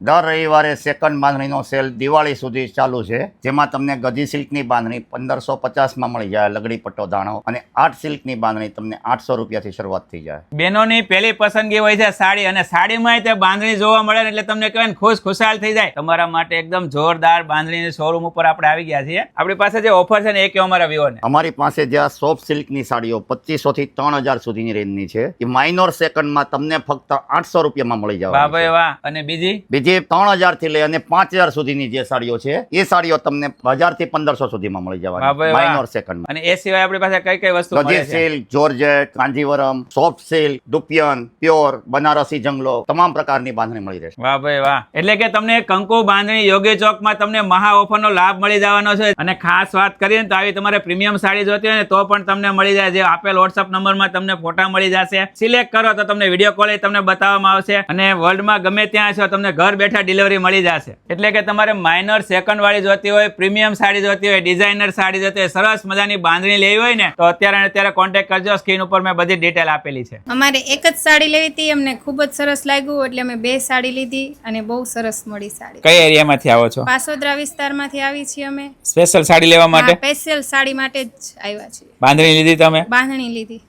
દર રવિવારે second બાંધણીનો cell Diwali સુધી ચાલુ છે જેમાં તમને ગધી સિલ્કની બાંધણી પંદરસો પચાસમાં મળી જાય લગડી પટ્ટો દાણો અને આઠ સિલ્કની બાંધણી તમને આઠસો રૂપિયાથી શરૂઆત થઈ જાય. બહેનોની પહેલી પસંદગી હોય છે સાડી અને સાડીમાં તે બાંધણી જોવા મળે એટલે તમને કહેવાય ખુશ ખુશાલ થઈ જાય. તમારા માટે એકદમ જોરદાર બાંધણીની શોરૂમ ઉપર આપણે આવી ગયા છીએ. આપણી પાસે જે ઓફર છે ને એ કેવો અમારા વિવોને અમારી પાસે જે આ સોફ્ટ સિલ્કની સાડીઓ પચીસો થી ત્રણ હજાર સુધીની રેન્જની છે એ માઇનોર સેકન્ડમાં તમને ફક્ત આઠસો રૂપિયામાં મળી વાહ જવા ભાઈ વાહ. અને બીજી? બીજી ત્રણ હજારથી લઈ અને પાંચ હજાર સુધીની જે સાડીઓ છે એ સાડીઓ તમને હજારથી પંદરસો સુધીમાં મળી જવાની. માઇનોર સેકન્ડ અને એ સિવાય આપણી પાસે કઈ કઈ વસ્તુ છે? Silk georgette Kanjeevaram soft silk dupion pure Banarasi જંગલો તમામ પ્રકારની બાંધણી મળી રહેશે. વાહ ભાઈ વાહ. એટલે કે તમને કંકુ બાંધણી યોગ્ય ચોકમાં તમને મહા ઓફરનો લાભ મળી જવાનો છે. અને ખાસ વાત કરીએ તો આવી તમારે પ્રીમિયમ સાડી જોતી હોય ને તો પણ તમને મળી જાય. જે આપેલ વોટ્સઅપ નંબરમાં તમને ફોટા મળી જશે. સિલેક્ટ કરો તો તમને વીડિયો કોલ તમને બતાવવામાં આવશે. અને વર્લ્ડમાં ગમે ત્યાં છો તમને ઘર બેઠા ડિલિવરી મળી જશે. એટલે કે તમારે માઇનર સેકન્ડ વાળી જોતી હોય પ્રીમિયમ સાડી જોતી હોય ડિઝાઇનર સાડી જોતી હોય સરસ મજાની બાંધણી લેવી હોય ને તો અત્યારે અત્યારે કોન્ટેક્ટ કરજો. સ્ક્રીન ઉપર મેં બધી ડિટેલ આપેલી છે. અમારે એક જ સાડી લેવી હતી અમને ખૂબ જ સરસ લાગ્યું એટલે અમે બે સાડી લીધી અને બહુ સરસ મળી સાડી. કઈ એરિયામાંથી આવો છો? પાસોદરા વિસ્તારમાંથી આવી છીએ અમે. સ્પેશિયલ સાડી લેવા માટે? સ્પેશિયલ સાડી માટે જ આવ્યા છીએ. બાંધણી લીધી તમે? બાંધણી લીધી.